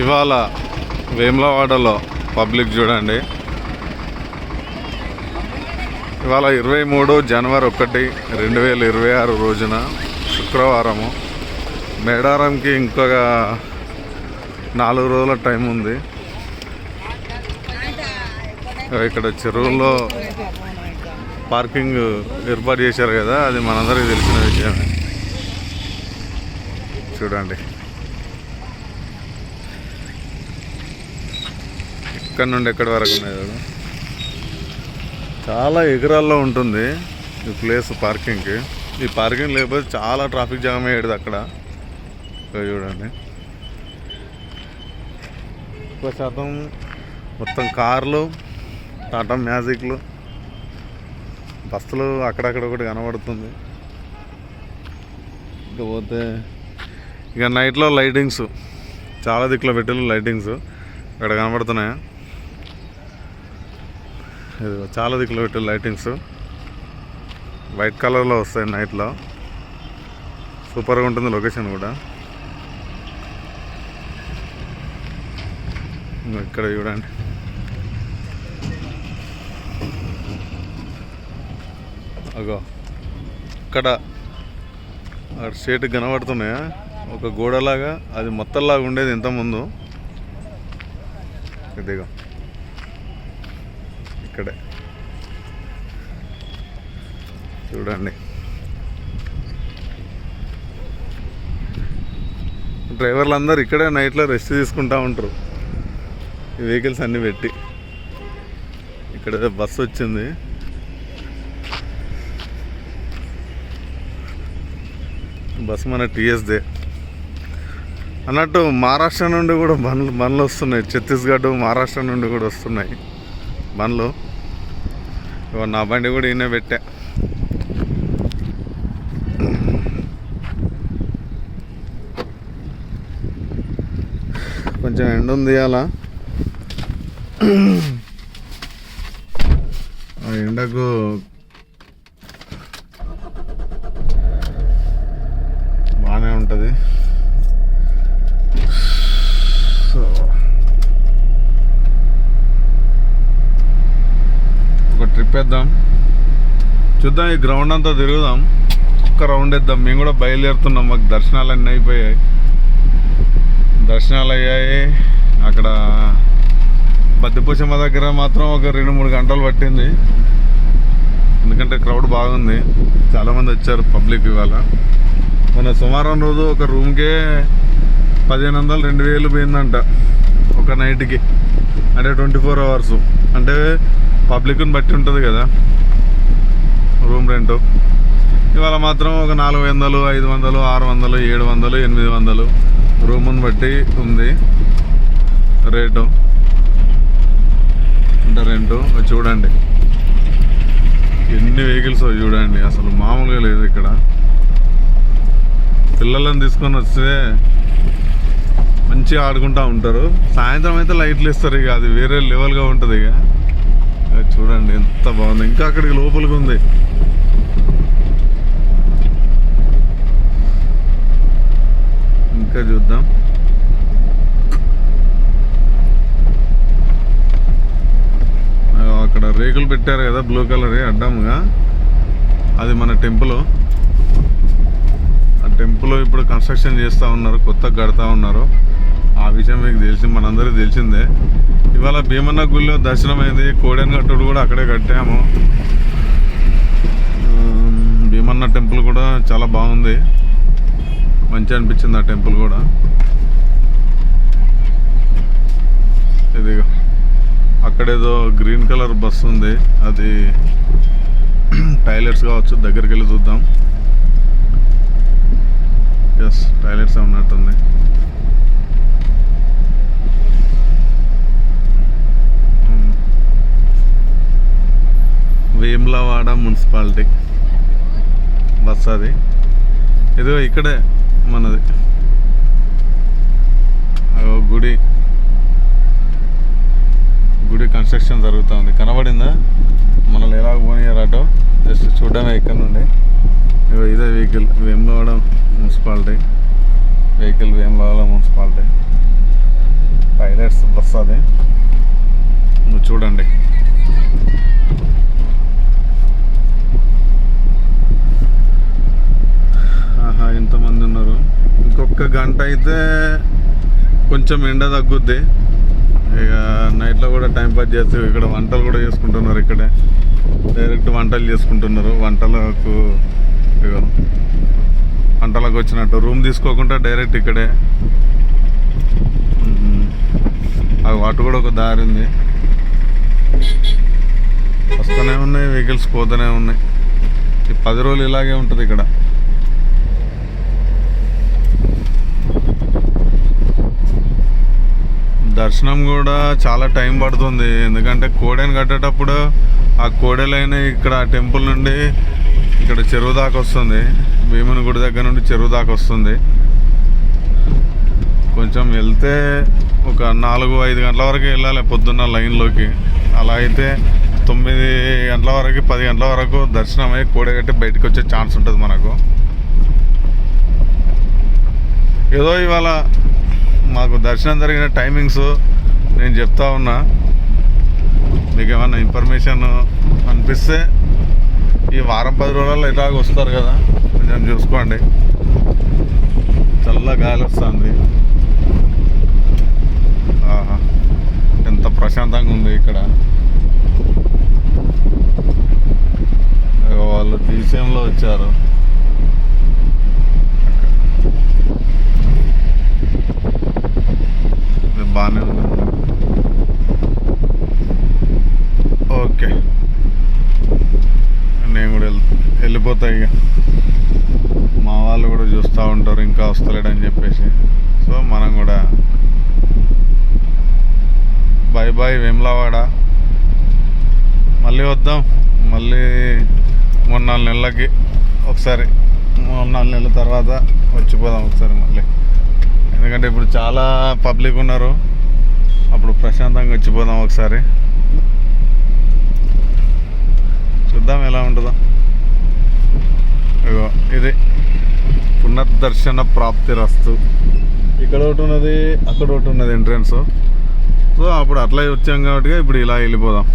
ఇవాళ వేములవాడలో పబ్లిక్ చూడండి. ఇవాళ ఇరవై మూడు జనవరి ఒకటి రెండు వేల ఇరవై ఆరు రోజున శుక్రవారము. మేడారంకి ఇంకొక నాలుగు రోజుల టైం ఉంది. ఇక్కడ చెరువుల్లో పార్కింగ్ ఏర్పాటు చేశారు కదా అది మనందరికీ తెలిసిన విషయమే. చూడండి. ఇక్కడ నుండి ఎక్కడి వరకు ఉన్నాయి చూడు? చాలా ఎకరాల్లో ఉంటుంది ఈ ప్లేస్ పార్కింగ్కి ఈ పార్కింగ్ లేకపోతే చాలా ట్రాఫిక్ జామ్ అయ్యేది అక్కడ. చూడండి. ఎక్కువ శాతం మొత్తం కార్లు టాటా మ్యాజిక్లు బస్సులు అక్కడక్కడ ఒకటి కనబడుతుంది. ఇకపోతే ఇక నైట్లో లైటింగ్స్ చాలా దిక్కులో పెట్టిన లైటింగ్స్ అక్కడ కనబడుతున్నాయా? ఇదిగో చాలా దిక్కులో పెట్టి లైటింగ్స్ వైట్ కలర్లో వస్తాయి నైట్లో సూపర్గా ఉంటుంది లొకేషన్ కూడా. ఇక్కడ చూడండి. అగో ఇక్కడ అక్కడ స్టేట్ కనబడుతున్నాయా? ఒక గోడలాగా అది మొత్తంలాగా ఉండేది ఇంతకుముందు. ముందు ఇదిగో. ఇక్కడే. చూడండి. డ్రైవర్లు అందరు ఇక్కడే నైట్లో రెస్ట్ తీసుకుంటా ఉంటారు. ఈ వెహికల్స్ అన్నీ పెట్టి. ఇక్కడ బస్సు వచ్చింది. బస్సు మన టీఎస్దే. అన్నట్టు మహారాష్ట్ర నుండి కూడా బండ్లు బండ్లు వస్తున్నాయి. ఛత్తీస్గఢ్ మహారాష్ట్ర నుండి కూడా వస్తున్నాయి బండ్లు. ఇగో నా బండి కూడా ఈయన పెట్టా. కొంచెం ఎండ ఉంది అలా ఆ ఎండకు బాగానే ఉంటుంది సో తిప్పేద్దాం చూద్దాం ఈ గ్రౌండ్ అంతా తిరుగుదాం. ఒక్క రౌండ్ వేద్దాం. మేము కూడా బయలుదేరుతున్నాం. మాకు దర్శనాలు అన్నీ అయిపోయాయి. దర్శనాలు అయ్యాయి. అక్కడ బద్దిపోచమ్మ దగ్గర మాత్రం ఒక రెండు మూడు గంటలు పట్టింది. ఎందుకంటే క్రౌడ్ బాగుంది. చాలామంది వచ్చారు పబ్లిక్ ఇవాళ. మన సోమవారం రోజు ఒక రూమ్కే పదిహేను వందలు రెండు వేలు పోయిందంట. ఒక నైట్కి. అంటే ట్వంటీ ఫోర్ అవర్స్. అంటే పబ్లిక్ని బట్టి ఉంటుంది కదా. Room rent. ఇవాళ మాత్రం ఒక నాలుగు వందలు ఐదు వందలు ఆరు వందలు ఏడు వందలు ఎనిమిది వందలు రూముని బట్టి ఉంది. రేటు. అంటే రెంటు. చూడండి. ఎన్ని వెహికల్స్ చూడండి. అసలు మామూలుగా లేదు ఇక్కడ. పిల్లలను తీసుకొని వస్తే మంచిగా ఆడుకుంటా ఉంటారు. సాయంత్రం అయితే లైట్లు ఇస్తారు ఇక అది వేరే లెవెల్గా ఉంటుంది ఇక. అది చూడండి ఎంత బాగుంది. ఇంకా అక్కడికి లోపలికి ఉంది. ఇంకా చూద్దాం. అక్కడ రేకులు పెట్టారు కదా బ్లూ కలర్ అడ్డంగా. అది మన టెంపుల్ ఆ టెంపుల్ ఇప్పుడు కన్స్ట్రక్షన్ చేస్తూ ఉన్నారు కొత్తగా కడతా ఉన్నారు. ఆ విషయం మీకు తెలిసి మనందరికీ తెలిసిందే. ఇవాళ భీమన్న గుళ్ళో దర్శనం అయింది. కోడెన్ కట్టుడు కూడా అక్కడే కట్టాము. భీమన్న టెంపుల్ కూడా చాలా బాగుంది. మంచి అనిపించింది ఆ టెంపుల్ కూడా. ఇదిగో అక్కడేదో గ్రీన్ కలర్ బస్ ఉంది. అది టాయిలెట్స్ కావచ్చు దగ్గరికి వెళ్ళి చూద్దాం. ఎస్ టాయిలెట్స్ ఉన్నట్టుంది వేములవాడ మున్సిపాలిటీ. బస్ అది. ఇదిగో ఇక్కడే మనది. అగో గుడి. గుడి కన్స్ట్రక్షన్ జరుగుతూ ఉంది. కనబడిందా? మనల్ని ఎలా పోనీయారటో జస్ట్ చూడడమే ఇక్కడ నుండి. ఇగో ఇదే vehicle. Vemulawada municipality. Vehicle Vemulawada municipality. వస్తుంది నువ్వు చూడండి. ఎంతమంది ఉన్నారు? ఇంకొక గంట అయితే కొంచెం ఎండ తగ్గుద్ది. ఇక నైట్లో కూడా టైం పాస్ చేస్తూ ఇక్కడ వంటలు కూడా చేసుకుంటున్నారు ఇక్కడే. డైరెక్ట్ వంటలు చేసుకుంటున్నారు. వంటలకు వంటలకు వచ్చినట్టు రూమ్ తీసుకోకుండా డైరెక్ట్ ఇక్కడే. అటు కూడా ఒక దారి ఉంది. వస్తూనే ఉన్నాయి వెహికల్స్ పోతూనే ఉన్నాయి. ఈ పది రోజులు ఇలాగే ఉంటుంది ఇక్కడ. దర్శనం కూడా చాలా టైం పడుతుంది. ఎందుకంటే కోడెను కట్టేటప్పుడు ఆ కోడెలైన ఇక్కడ టెంపుల్ నుండి ఇక్కడ చెరువు దాకా వస్తుంది. భీముని గుడి దగ్గర నుండి చెరువు దాకా వస్తుంది. కొంచెం వెళ్తే ఒక నాలుగు ఐదు గంటల వరకు వెళ్ళాలి పొద్దున్న లైన్లోకి అలా అయితే తొమ్మిది గంటల వరకు పది గంటల వరకు దర్శనం అయ్యి కూడగట్టి బయటకు వచ్చే ఛాన్స్ ఉంటుంది మనకు. ఏదో ఇవాళ మాకు దర్శనం జరిగిన టైమింగ్స్ నేను చెప్తా ఉన్నా. మీకు ఏమన్నా ఇన్ఫర్మేషన్ అనిపిస్తే ఈ వారం పది రోజుల్లో ఇలాగ వస్తారు కదా. కొంచెం చూసుకోండి. చల్ల గాలి వస్తుంది. ఆహా ఎంత ప్రశాంతంగా ఉంది ఇక్కడ. వాళ్ళు డీసీఎంలో వచ్చారు ఇది బాగానే ఉంది ఓకే నేను కూడా వెళ్ వెళ్ళిపోతా ఇక మా వాళ్ళు కూడా ఇంకా వస్తలేడని చెప్పేసి. సో మనం కూడా బాయ్ బాయ్ వేములవాడ. మళ్ళీ వద్దాం. మళ్ళీ మూడు నాలుగు నెలలకి ఒకసారి మూడు నాలుగు నెలల తర్వాత వచ్చిపోదాం ఒకసారి మళ్ళీ. ఎందుకంటే ఇప్పుడు చాలా పబ్లిక్ ఉన్నారు. అప్పుడు ప్రశాంతంగా వచ్చిపోదాం ఒకసారి. చూద్దాం ఎలా ఉంటుందో. ఇగో ఇది. పునర్దర్శన ప్రాప్తి రస్తు. ఇక్కడ ఒకటి ఉన్నది అక్కడ ఒకటి ఉన్నది ఎంట్రన్స్. సో అప్పుడు అట్లా వచ్చాం కాబట్టి ఇప్పుడు ఇలా వెళ్ళిపోదాం.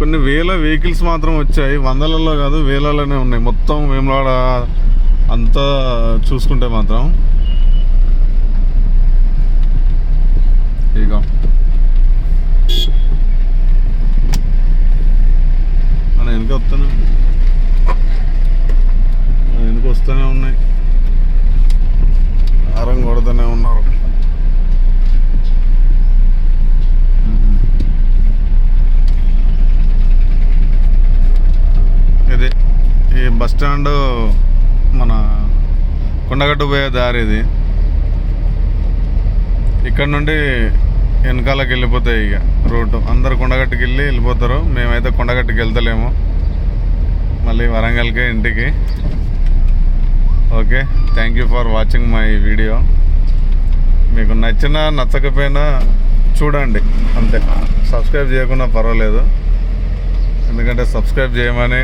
కొన్ని వేల వెహికల్స్ మాత్రం వచ్చాయి. వందలలో కాదు వేలలోనే ఉన్నాయి. మొత్తం వేములవాడ అంతా చూసుకుంటే మాత్రం. ఇక మన ఎందుకు వస్తున్నాం. వెనుక వస్తూనే ఉన్నాయి. ఆరం కొడుతూనే ఉన్నారు. ఇది ఈ బస్ స్టాండ్ మన కొండగట్టు పోయే దారి ఇది. ఇక్కడ నుండి వెనకాలకి వెళ్ళిపోతాయి ఇక రూట్. అందరు కొండగట్టుకి వెళ్ళి వెళ్ళిపోతారు. మేమైతే కొండగట్టుకి వెళ్తలేము. మళ్ళీ వరంగల్కి ఇంటికి. Okay thank you for watching my video మీకు నచ్చినా నచ్చకపోయినా చూడండి అంతే. సబ్స్క్రైబ్ చేయకుండా పర్వాలేదు. ఎందుకంటే సబ్స్క్రైబ్ చేయమని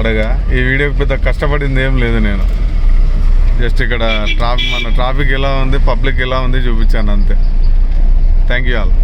అడగా. ఈ వీడియోకి పెద్ద కష్టపడింది ఏం లేదు నేను. జస్ట్ ఇక్కడ ట్రాఫిక్ మన ట్రాఫిక్ ఎలా ఉంది పబ్లిక్ ఎలా ఉంది చూపించాను అంతే. Thank you all